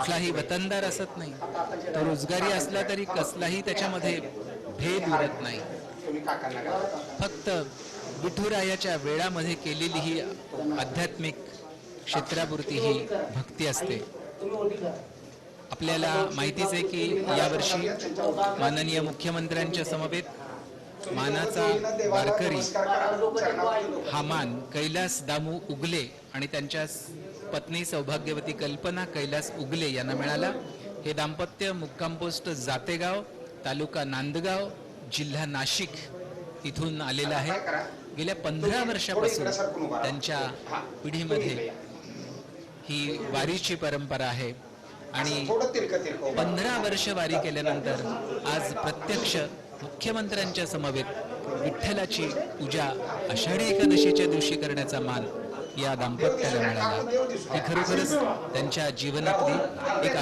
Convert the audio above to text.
कुठलाही वतनदार असत नाही. तो रोजगारी असला तरी कसलाही त्याच्यामध्ये भेद उरत नाही. फक्त विठुरायाच्या वेळामध्ये केलेली ही आध्यात्मिक क्षेत्रापुरती ही भक्ती असते. आपल्याला माहितीच आहे की यावर्षी माननीय मुख्यमंत्र्यांच्या समवेत मानाचा वारकरी हा मान कैलास दामू उगले आणि त्यांच्या पत्नी सौभाग्यवती कल्पना कैलास उगले यांना मिळाला. हे दाम्पत्य मुक्काम पोस्ट जातेगाव तालुका नांदगाव जिल्हा नाशिक इथून आलेलं आहे. गेल्या पंधरा वर्षापासून त्यांच्या पिढीमध्ये ही वारीची परंपरा आहे. आणि पंधरा वर्ष वारी केल्यानंतर आज प्रत्यक्ष मुख्यमंत्र्यांच्या समवेत विठ्ठलाची पूजा आषाढी एकादशीच्या दिवशी करण्याचा मान या दाम्पत्याला मिळाला. ही खरोखरच त्यांच्या जीवनातली एक